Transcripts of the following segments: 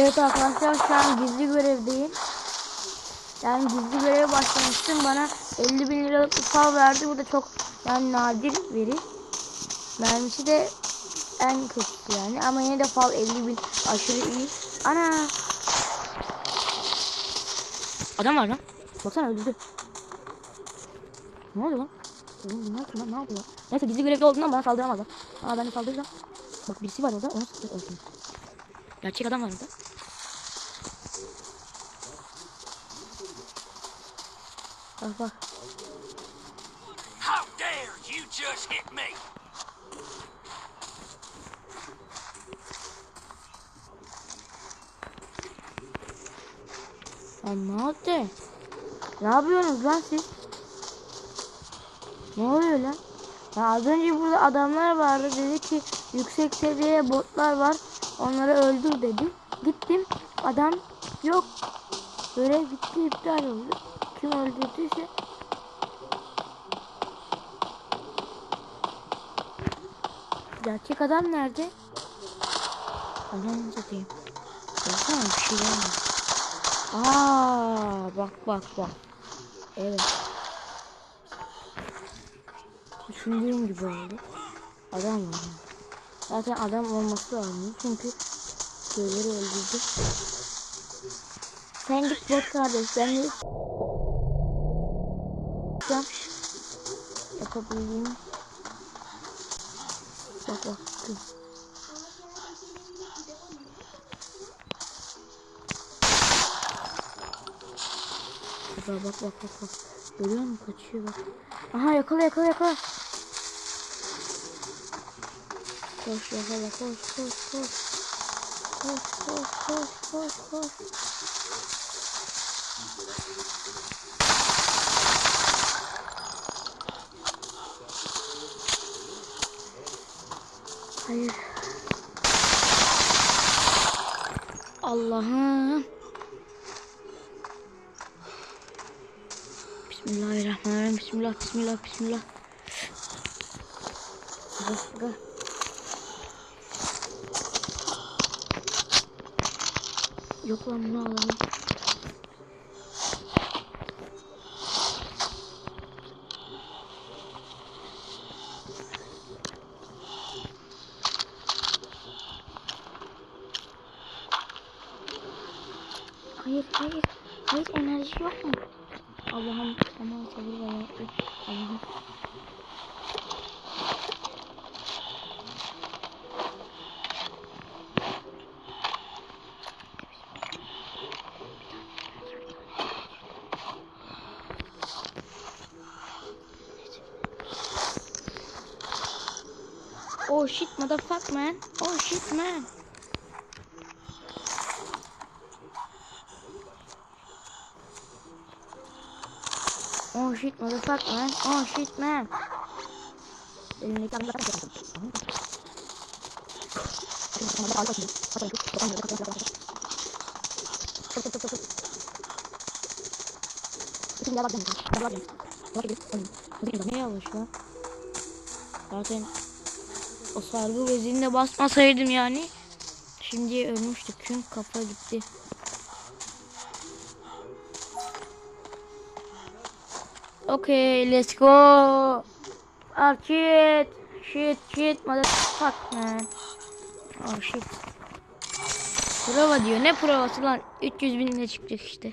Evet arkadaşlar şu an gizli görevdeyim. Yani gizli göreve başlamıştım. Bana 50 bin liralık bir fal verdi. Bu da çok yani nadir veri. Mermisi de en kötüsü yani. Ama yine de fal 50 bin aşırı iyi. Ana. Adam var lan. Baksana öldürdü. Ne oluyor lan? Oğlum bunlar kim lan? Ne yapıyor? Neyse gizli görevli olduğundan bana saldıramazlar. Aa ben de saldıracağım. Bak birisi var orada. Onu sıkı öldüm. Gerçek adam var orada. Bak bak. How dare you just hit me? Lan ne yaptı? Ne yapıyorsunuz lan siz? Ne oluyor lan? Ya az önce burada adamlar vardı dedi ki yüksek seviye botlar var onları öldür dedi. Gittim adam yok. Görev bitti iptal oldu. Kim öldürdüyse Gerçek adam nerede? Adam satayım. Baksana bir şey var. Aa, bak bak bak. Evet. Düşündüğüm gibi oldu. Adam var. Zaten adam olması lazım. Çünkü şeyleri öldürdü. Sen git bot kardeş. Ben de yapacağım. Yapabildiğim. Bak bak. Bak bak bak bak bak. Görüyor musun? Kaçıyor bak. Aha yakala yakala yakala. Koş yakala koş koş koş. Koş koş koş koş koş. Hayır. Allah'ım. Bismillahirrahmanirrahim. Bismillah, bismillah, bismillah. Gel, gel. Yok lan bunu alalım. Hayır, hayır. Hayır, enerji yok mu? Allah'ım aman sabır ver. Allah'ım. Oh shit motherfucker man. Oh shit man. Oh shit motherfucker man. Oh shit man. Elimdeki adamı zaten Ne yanlış lan? Zaten o sargı bezini de basmasaydım yani. Şimdi ölmüştük çünkü kafa gitti. Okay, let's go. Oh shit, shit, shit, motherfuck man. Oh shit. Prova diyor. Ne provası lan? 300 binle çıkacak işte.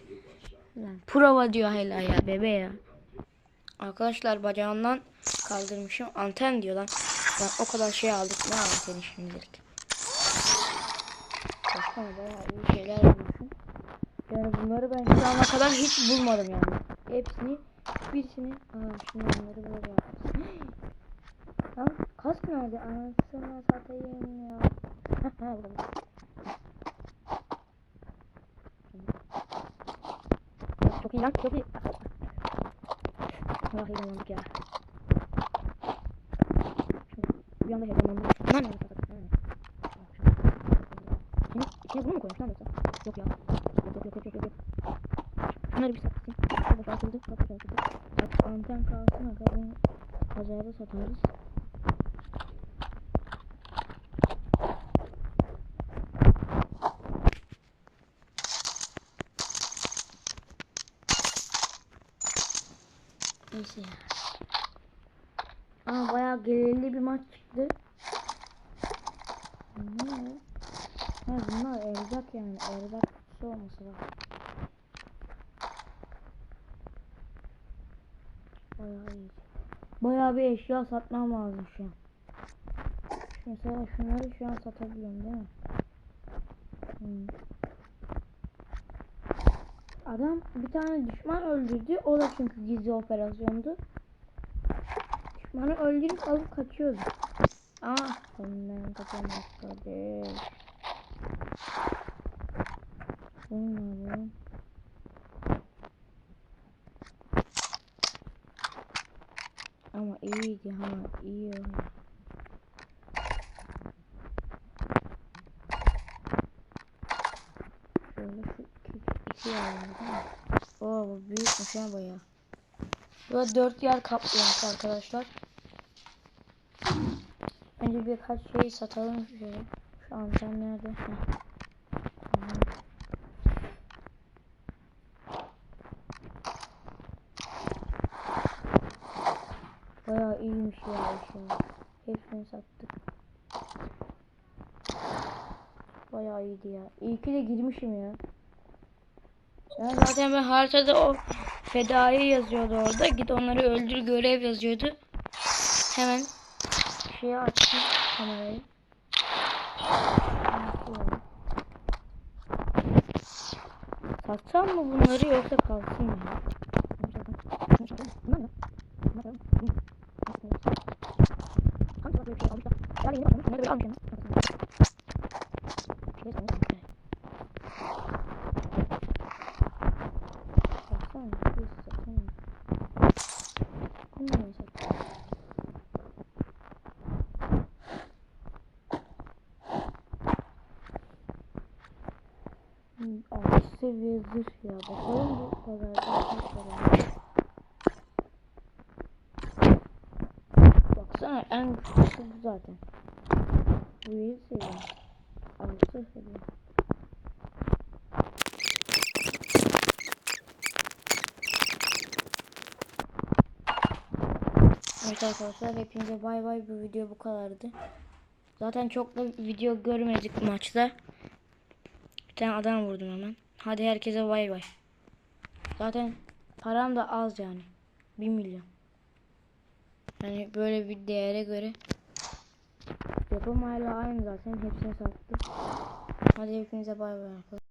Lan, prova diyor hala ya bebe ya. Arkadaşlar bacağından kaldırmışım. Anten diyor lan. Lan o kadar şey aldık. Ne anteni şimdilik. Başka bayağı iyi şeyler bulmuşum. Yani bunları ben şu ana kadar hiç bulmadım yani. Hepsini Birisini aa şimdi onları böyle yapmış. Lan kask nerede? Anasını satayım ya. Burada. Çok iyi lan çok iyi. Allah heyecanlandık ya. Bir anda heyecanlandık. Lan ne yapalım? Senin içine bunu mu koymuş lan yoksa? Yok ya. Yok yok yok yok yok. Şunları bir satayım. Bak açıldı kapı açıldı. Bak anten kalsın aga bunu pazarda satarız. Neyse ya. Ama bayağı gelirli bir maç çıktı. Ne? Ha bunlar erzak yani erzak kutusu olması lazım. Bayağı iyi. Bayağı bir eşya satmam lazım şu an. Mesela şunları şu an satabiliyorum değil mi? Hmm. Adam bir tane düşman öldürdü. O da çünkü gizli operasyondu. Düşmanı öldürüp alıp kaçıyordu. Aa, benden kaçamaz kardeş. Bunu ne yapalım? Ama iyiydi ha, iyi oyun. Şöyle şu iki, yer mi? Oo bu büyükmüş ha bayağı. Böyle dört yer kaplamış arkadaşlar. Önce birkaç şey satalım şöyle. Şu anten nerede? Heh. Bayağı iyiymiş ya eşya. Hepsini sattık. Bayağı iyiydi ya. İyi ki de girmişim ya. Ben zaten ben haritada o fedai yazıyordu orada. Git onları öldür görev yazıyordu. Hemen şeyi açtım kamerayı. Satsam mı bunları yoksa kalsın mı? Satsın? Hmm, Altı seviye zırh ya. Bakalım bu kadar da. Baksana en güçlüsü bu zaten. Bu seviye. Altı seviye. Evet arkadaşlar hepinize bay bay bu video bu kadardı. Zaten çok da video görmedik maçta. Bir tane adam vurdum hemen. Hadi herkese bay bay. Zaten param da az yani. 1 milyon. Yani böyle bir değere göre. Yapım hala aynı zaten. Hepsini sattım. Hadi hepinize bay bay arkadaşlar.